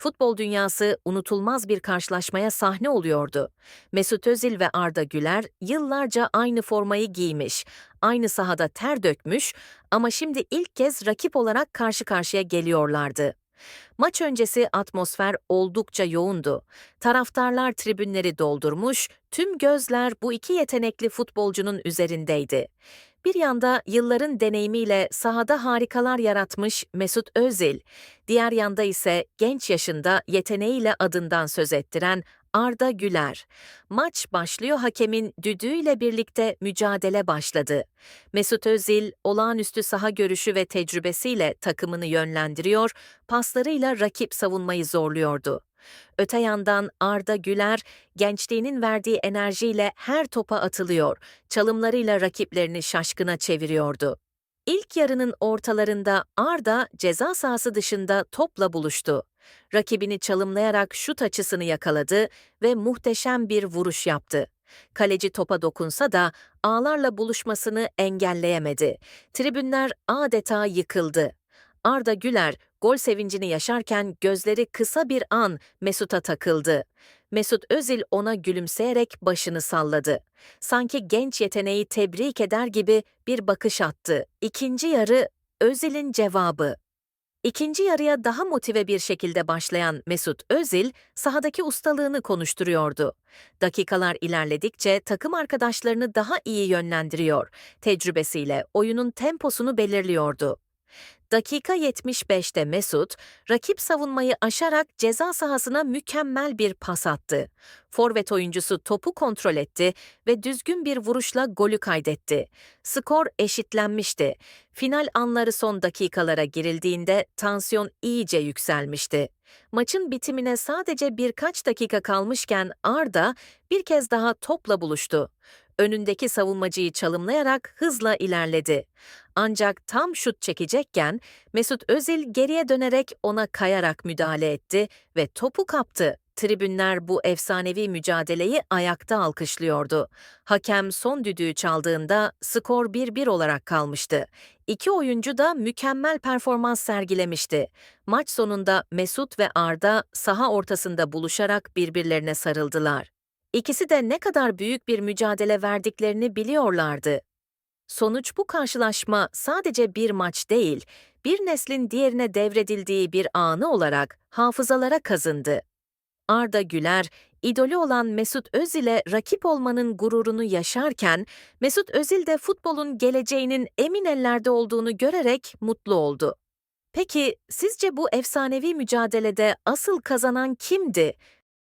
Futbol dünyası unutulmaz bir karşılaşmaya sahne oluyordu. Mesut Özil ve Arda Güler yıllarca aynı formayı giymiş, aynı sahada ter dökmüş ama şimdi ilk kez rakip olarak karşı karşıya geliyorlardı. Maç öncesi atmosfer oldukça yoğundu. Taraftarlar tribünleri doldurmuş, tüm gözler bu iki yetenekli futbolcunun üzerindeydi. Bir yanda yılların deneyimiyle sahada harikalar yaratmış Mesut Özil, diğer yanda ise genç yaşında yeteneğiyle adından söz ettiren Arda Güler. Maç başlıyor hakemin düdüğüyle birlikte mücadele başladı. Mesut Özil olağanüstü saha görüşü ve tecrübesiyle takımını yönlendiriyor, paslarıyla rakip savunmayı zorluyordu. Öte yandan Arda Güler gençliğinin verdiği enerjiyle her topa atılıyor, çalımlarıyla rakiplerini şaşkına çeviriyordu. İlk yarının ortalarında Arda ceza sahası dışında topla buluştu. Rakibini çalımlayarak şut açısını yakaladı ve muhteşem bir vuruş yaptı. Kaleci topa dokunsa da ağlarla buluşmasını engelleyemedi. Tribünler adeta yıkıldı. Arda Güler gol sevincini yaşarken gözleri kısa bir an Mesut'a takıldı. Mesut Özil ona gülümseyerek başını salladı. Sanki genç yeteneği tebrik eder gibi bir bakış attı. İkinci yarı Özil'in cevabı. İkinci yarıya daha motive bir şekilde başlayan Mesut Özil, sahadaki ustalığını konuşturuyordu. Dakikalar ilerledikçe takım arkadaşlarını daha iyi yönlendiriyor, tecrübesiyle oyunun temposunu belirliyordu. Dakika 75'te Mesut, rakip savunmayı aşarak ceza sahasına mükemmel bir pas attı. Forvet oyuncusu topu kontrol etti ve düzgün bir vuruşla golü kaydetti. Skor eşitlenmişti. Final anları son dakikalara girildiğinde tansiyon iyice yükselmişti. Maçın bitimine sadece birkaç dakika kalmışken Arda bir kez daha topla buluştu önündeki savunmacıyı çalımlayarak hızla ilerledi. Ancak tam şut çekecekken Mesut Özil geriye dönerek ona kayarak müdahale etti ve topu kaptı. Tribünler bu efsanevi mücadeleyi ayakta alkışlıyordu. Hakem son düdüğü çaldığında skor 1-1 olarak kalmıştı. İki oyuncu da mükemmel performans sergilemişti. Maç sonunda Mesut ve Arda saha ortasında buluşarak birbirlerine sarıldılar. İkisi de ne kadar büyük bir mücadele verdiklerini biliyorlardı. Sonuç bu karşılaşma sadece bir maç değil, bir neslin diğerine devredildiği bir anı olarak hafızalara kazındı. Arda Güler, idolü olan Mesut Özil'e rakip olmanın gururunu yaşarken, Mesut Özil de futbolun geleceğinin emin ellerde olduğunu görerek mutlu oldu. Peki sizce bu efsanevi mücadelede asıl kazanan kimdi?